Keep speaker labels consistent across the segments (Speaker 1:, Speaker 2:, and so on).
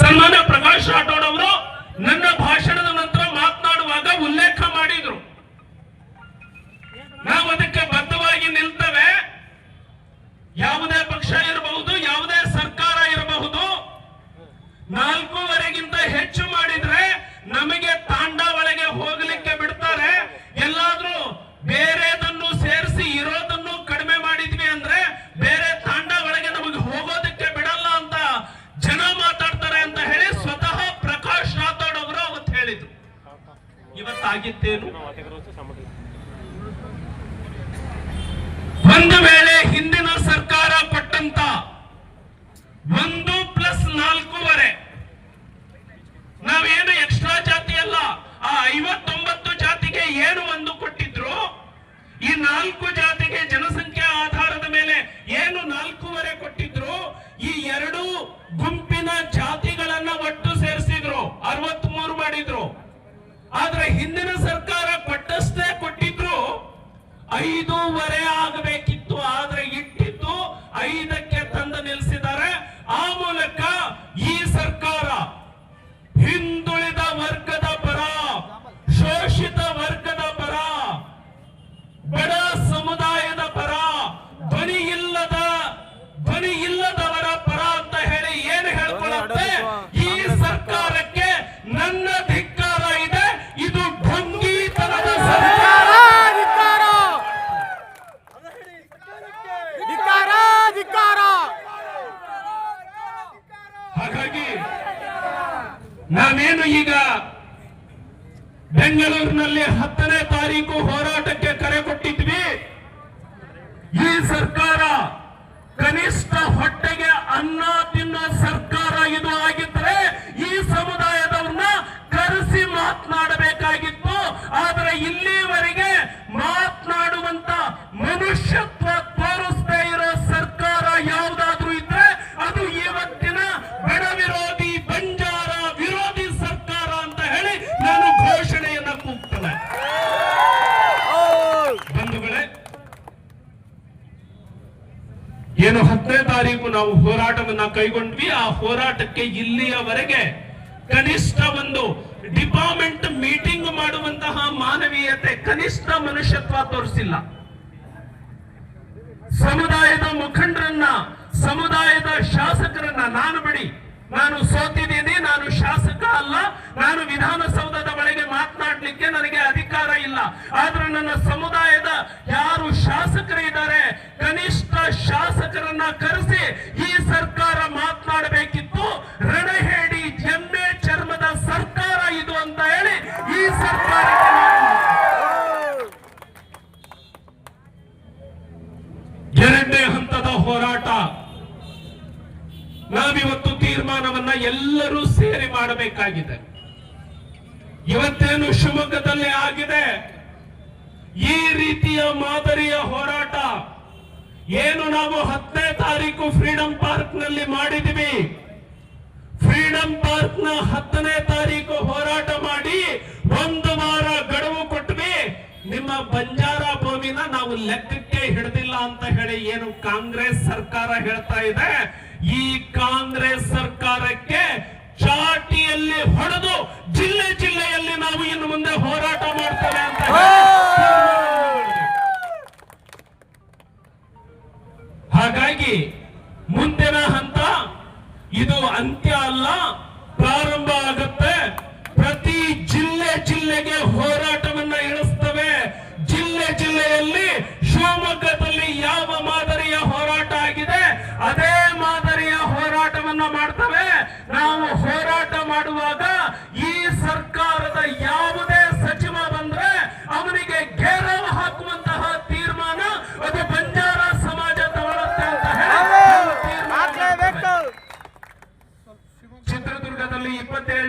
Speaker 1: ಸನ್ಮಾನ್ಯ ಪ್ರಕಾಶ್ ರಾಠೋಡ್ ಅವರು ನನ್ನ ಭಾಷಣದ ನಂತರ ಮಾತನಾಡುವಾಗ ಉಲ್ಲೇಖ ಮಾಡಿದ್ರು. ನಾವು ಅದಕ್ಕೆ ಬದ್ಧವಾಗಿ ನಿಲ್ತೇವೆ ಒಂದು ವೇಳೆ ಹಿಂದಿನ ಸರ್ಕಾರ ಕೊಟ್ಟಂತ ಒಂದು ಪ್ಲಸ್ ನಾಲ್ಕೂವರೆ, ನಾವೇನು ಎಕ್ಸ್ಟ್ರಾ ಜಾತಿ ಅಲ್ಲ, ಆ ಐವತ್ತೊಂಬತ್ತು ಜಾತಿಗೆ ಏನು ಒಂದು ಕೊಟ್ಟಿದ್ರು, ಈ ನಾಲ್ಕು ಜಾತಿಗೆ ಜನಸಂಖ್ಯಾ ಆಧಾರದ ಮೇಲೆ ಏನು ನಾಲ್ಕೂವರೆ ಕೊಟ್ಟಿದ್ರು, ಈ ಎರಡು ಗುಂಪಿನ ಜಾತಿಗಳನ್ನ ಒಟ್ಟು ಸೇರಿಸಿದ್ರು ಅರವತ್ತ್ ಮೂರು ಮಾಡಿದ್ರು. ಆದ್ರೆ ಹಿಂದಿನ ಸರ್ಕಾರ ಐದೂವರೆ ಆಗಬೇಕಿತ್ತು ಆದ್ರೆ ಇಟ್ಟಿದ್ದು ಐದಕ್ಕೆ ಬೆಂಗಳೂರಿನಲ್ಲಿ ಹತ್ತನೇ ತಾರೀಕು ಹೋರಾಟಕ್ಕೆ ಕರೆ ಕೊಟ್ಟಿದ್ವಿ. ಈ ಸರ್ಕಾರ ಏನು ಹತ್ತನೇ ತಾರೀಕು ನಾವು ಹೋರಾಟವನ್ನ ಕೈಗೊಂಡ್ವಿ, ಆ ಹೋರಾಟಕ್ಕೆ ಇಲ್ಲಿಯವರೆಗೆ ಕನಿಷ್ಠ ಒಂದು ಡಿಪಾರ್ಟ್ಮೆಂಟ್ ಮೀಟಿಂಗ್ ಮಾಡುವಂತಹ ಮಾನವೀಯತೆ ಕನಿಷ್ಠ ಮನುಷ್ಯತ್ವ ತೋರಿಸಿಲ್ಲ. ಸಮುದಾಯದ ಮುಖಂಡರನ್ನ, ಸಮುದಾಯದ ಶಾಸಕರನ್ನ ನಾನು ಬಿಡಿ, ನಾನು ಸೋತಿದ್ದೀನಿ, ನಾನು ಶಾಸಕ ಅಲ್ಲ, ನಾನು ವಿಧಾನಸೌಧದ ಒಳಗೆ ಮಾತನಾಡಲಿಕ್ಕೆ ನನಗೆ ಅಧಿಕಾರ ಇಲ್ಲ. ಆದ್ರೆ ನನ್ನ ಸಮುದಾಯದ ಕರೆಸಿ ಈ ಸರ್ಕಾರ ಮಾತನಾಡಬೇಕಿತ್ತು. ರಣಹೇಡಿ ಎಮ್ಮೆ ಚರ್ಮದ ಸರ್ಕಾರ ಇದು ಅಂತ ಹೇಳಿ ಈ ಸರ್ಕಾರ ಎರಡನೇ ಹಂತದ ಹೋರಾಟ. ನಾವಿವತ್ತು ತೀರ್ಮಾನವನ್ನ ಎಲ್ಲರೂ ಸೇರಿ ಮಾಡಬೇಕಾಗಿದೆ. ಇವತ್ತೇನು ಶಿವಮೊಗ್ಗದಲ್ಲಿ ಆಗಿದೆ. ಈ ರೀತಿಯ ಮಾದರಿಯ ಹೋರಾಟ. ಏನು ನಾವು ಹತ್ತನೇ ತಾರೀಕು ಫ್ರೀಡಂ ಪಾರ್ಕ್ನಲ್ಲಿ ಮಾಡಿದ್ವಿ ಫ್ರೀಡಂ ಪಾರ್ಕ್ನ ಹತ್ತನೇ ತಾರೀಕು ಹೋರಾಟ ಮಾಡಿ ಒಂದು ವಾರ ಗಡುವು ಕೊಟ್ವಿ. ನಿಮ್ಮ ಬಂಜಾರ ಭೂಮಿನ ನಾವು ಲೆಕ್ಕಕ್ಕೆ ಹಿಡಿದಿಲ್ಲ ಅಂತ ಹೇಳಿ ಏನು ಕಾಂಗ್ರೆಸ್ ಸರ್ಕಾರ ಹೇಳ್ತಾ ಇದೆ? ಈ ಕಾಂಗ್ರೆಸ್ ಸರ್ಕಾರಕ್ಕೆ ಚಾಟಿಯಲ್ಲಿ ಹೊಡೆದು ಜಿಲ್ಲೆ ಜಿಲ್ಲೆಯಲ್ಲಿ ನಾವು ಇನ್ನು ಮುಂದೆ ಹೋರಾಟ ಮಾಡ್ತೇವೆ ಅಂತ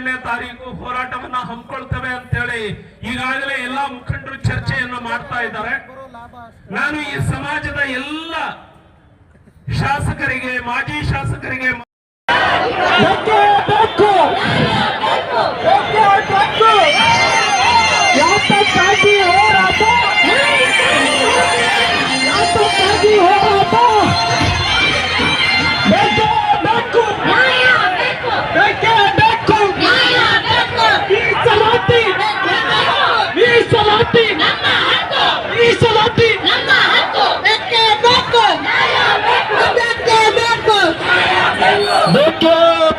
Speaker 1: ಇಪ್ಪತ್ತೇಳನೇ ತಾರೀಕು ಹೋರಾಟವನ್ನ ಹಮ್ಮಿಕೊಳ್ತೇವೆ ಅಂತೇಳಿ ಈಗಾಗಲೇ ಎಲ್ಲಾ ಮುಖಂಡರು ಚರ್ಚೆಯನ್ನ ಮಾಡ್ತಾ ಇದ್ದಾರೆ. ನಾನು ಈ ಸಮಾಜದ ಎಲ್ಲ ಶಾಸಕರಿಗೆ, ಮಾಜಿ ಶಾಸಕರಿಗೆ
Speaker 2: ಮೀಸಲಾತಿ ನಮ್ಮ ಹಕ್ಕು ಮೀಸಲಾತಿ ನಮ್ಮ ಹಕ್ಕು ಬೆಕ್ಕೆ ಬೇಕು ನ್ಯಾಯ ಬೇಕು ಬೆಕ್ಕೆ ಬೇಕು ಬೆಕ್ಕೆ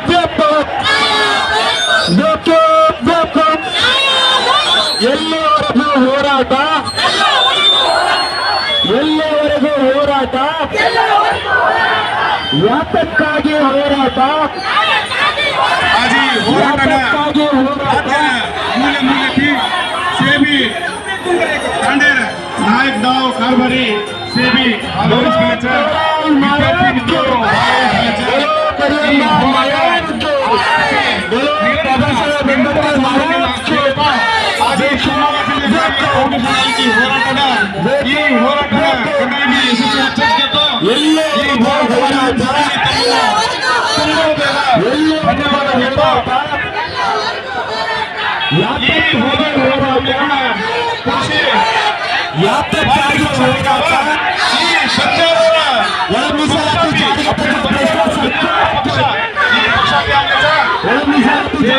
Speaker 2: ಬೇಕು ಬೆಕ್ಕೆ ಬೇಕು ಎಲ್ಲಿವರೆಗೂ ಹೋರಾಟ ಎಲ್ಲಿವರೆಗೂ ಹೋರಾಟ ಯಾತಕ್ಕಾಗಿ ಹೋರಾಟ ಹೋರಾಟಕ್ಕಾಗಿ ಹೋರಾಟ
Speaker 3: नायक दाव कारभारी सेबी आलोच कलेक्टर विद्यार्थी मित्रों
Speaker 2: आलोच
Speaker 3: कलेक्टर ಈ ಪಕ್ಷಕ್ಕೆ ಆಗಲಿಲ್ಲ.
Speaker 2: ಒಳ ಮೀಸಲಾತಿ